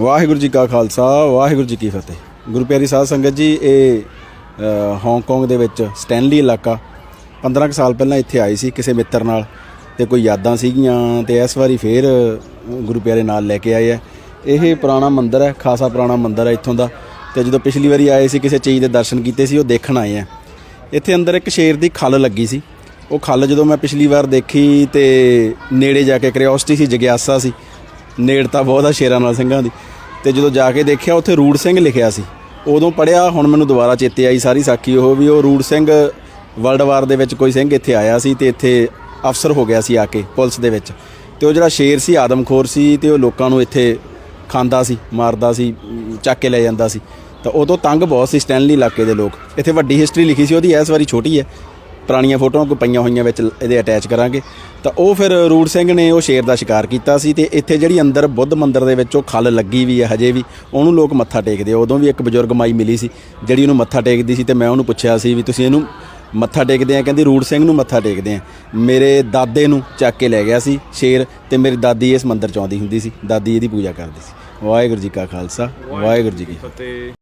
ਵਾਹਿਗੁਰੂ ਜੀ ਕਾ ਖਾਲਸਾ ਵਾਹਿਗੁਰੂ ਜੀ ਕੀ ਫਤਿਹ। ਗੁਰੂ ਪਿਆਰੀ ਸਾਧ ਸੰਗਤ ਜੀ ਇਹ ਅ, ਹਾਂਗਕਾਂਗ ਦੇ ਵਿੱਚ ਸਟੈਨਲੀ ਇਲਾਕਾ 15 ਕੁ ਸਾਲ ਪਹਿਲਾਂ ਇੱਥੇ ਆਏ ਸੀ ਕਿਸੇ ਮਿੱਤਰ ਨਾਲ ਤੇ ਕੋਈ ਯਾਦਾਂ ਸੀਗੀਆਂ ਤੇ ਇਸ ਵਾਰੀ ਫੇਰ ਗੁਰੂ ਪਿਆਰੇ ਨਾਲ ਲੈ ਕੇ ਆਏ ਆ। ਇਹ ਪੁਰਾਣਾ ਮੰਦਿਰ ਹੈ ਖਾਸਾ ਪੁਰਾਣਾ ਮੰਦਿਰ ਹੈ ਇੱਥੋਂ ਦਾ ਤੇ ਜਦੋਂ ਪਿਛਲੀ ਵਾਰੀ ਆਏ ਸੀ ਕਿਸੇ ਚੀਜ਼ ਦੇ ਦਰਸ਼ਨ ਕੀਤੇ ਸੀ ਉਹ ਦੇਖਣ ਆਏ ਆ। ਇੱਥੇ ਅੰਦਰ ਇੱਕ ਸ਼ੇਰ ਦੀ ਖੱਲ ਲੱਗੀ ਸੀ। ਉਹ ਖੱਲ ਜਦੋਂ ਮੈਂ ਪਿਛਲੀ ਵਾਰ ਦੇਖੀ ਤੇ ਨੇੜੇ ਜਾ ਕੇ ਕਿਉਰਿਓਸਿਟੀ ਸੀ ਜਗਿਆਸਾ ਸੀ ਨੇੜਤਾ ਬਹੁਤ ਆ ਸ਼ੇਰਾਂ ਨਾਲ ਸਿੰਘਾਂ ਦੀ। ਤੇ ਜਦੋਂ ਜਾ ਕੇ ਦੇਖਿਆ, ਉੱਥੇ ਰੂੜ ਸਿੰਘ ਲਿਖਿਆ ਸੀ। ਉਦੋਂ ਪੜਿਆ ਹੁਣ ਮੈਨੂੰ ਦੁਬਾਰਾ ਚੇਤੇ ਆਈ ਸਾਰੀ ਸਾਖੀ ਉਹ ਵੀ, ਉਹ ਰੂੜ ਸਿੰਘ ਵਰਲਡ ਵਾਰ ਦੇ ਵਿੱਚ ਕੋਈ ਸਿੰਘ ਇੱਥੇ ਆਇਆ ਸੀ ਤੇ ਇੱਥੇ ਅਫਸਰ ਹੋ ਗਿਆ ਸੀ ਆ ਕੇ ਪੁਲਿਸ ਦੇ ਵਿੱਚ। ਤੇ ਉਹ ਜਿਹੜਾ ਸ਼ੇਰ ਸੀ, ਆਦਮਖੋਰ ਸੀ ਤੇ ਉਹ ਲੋਕਾਂ ਨੂੰ ਇੱਥੇ ਖਾਂਦਾ ਸੀ, ਮਾਰਦਾ ਸੀ, ਚੱਕ ਕੇ ਲੈ ਜਾਂਦਾ ਸੀ। ਤਾਂ ਉਦੋਂ ਤੰਗ ਬਹੁਤ ਸੀ ਸਟੈਨਲੀ ਇਲਾਕੇ ਦੇ ਲੋਕ। ਇੱਥੇ ਵੱਡੀ ਹਿਸਟਰੀ ਲਿਖੀ ਸੀ, ਉਹਦੀ ਇਸ ਵਾਰੀ ਛੋਟੀ ਹੈ। ਪੁਰਾਣੀਆਂ ਫੋਟੋਆਂ ਕੋਈ ਪਈਆਂ ਹੋਈਆਂ ਵਿੱਚ ਇਹਦੇ ਅਟੈਚ ਕਰਾਂਗੇ। ਤਾਂ ਉਹ ਫਿਰ ਰੂੜ ਸਿੰਘ ਨੇ ਉਹ ਸ਼ੇਰ ਦਾ ਸ਼ਿਕਾਰ ਕੀਤਾ ਸੀ ਤੇ ਇੱਥੇ ਜਿਹੜੀ ਅੰਦਰ ਬੁੱਧ ਮੰਦਿਰ ਦੇ ਵਿੱਚ ਉਹ ਖੱਲ ਲੱਗੀ ਵੀ ਹੈ ਹਜੇ ਵੀ, ਉਹਨੂੰ ਲੋਕ ਮੱਥਾ ਟੇਕਦੇ ਆ। ਉਦੋਂ ਵੀ ਇੱਕ ਬਜ਼ੁਰਗ ਮਾਈ ਮਿਲੀ ਸੀ, ਜਿਹੜੀ ਉਹਨੂੰ ਮੱਥਾ ਟੇਕਦੀ ਸੀ ਤੇ ਮੈਂ ਉਹਨੂੰ ਪੁੱਛਿਆ ਸੀ ਵੀ ਤੁਸੀਂ ਇਹਨੂੰ ਮੱਥਾ ਟੇਕਦੇ ਆ? ਕਹਿੰਦੀ ਰੂੜ ਸਿੰਘ ਨੂੰ ਮੱਥਾ ਟੇਕਦੇ ਆ। ਮੇਰੇ ਦਾਦੇ ਨੂੰ ਚੱਕ ਕੇ ਲੈ ਗਿਆ ਸੀ ਸ਼ੇਰ ਤੇ ਮੇਰੀ ਦਾਦੀ ਇਸ ਮੰਦਿਰ ਚ ਆਉਂਦੀ ਹੁੰਦੀ ਸੀ। ਦਾਦੀ ਇਹਦੀ ਪੂਜਾ ਕਰਦੀ ਸੀ। ਵਾਹਿਗੁਰੂ ਜੀ ਕਾ ਖਾਲਸਾ, ਵਾਹਿਗੁਰੂ ਜੀ ਕੀ ਫਤਿਹ।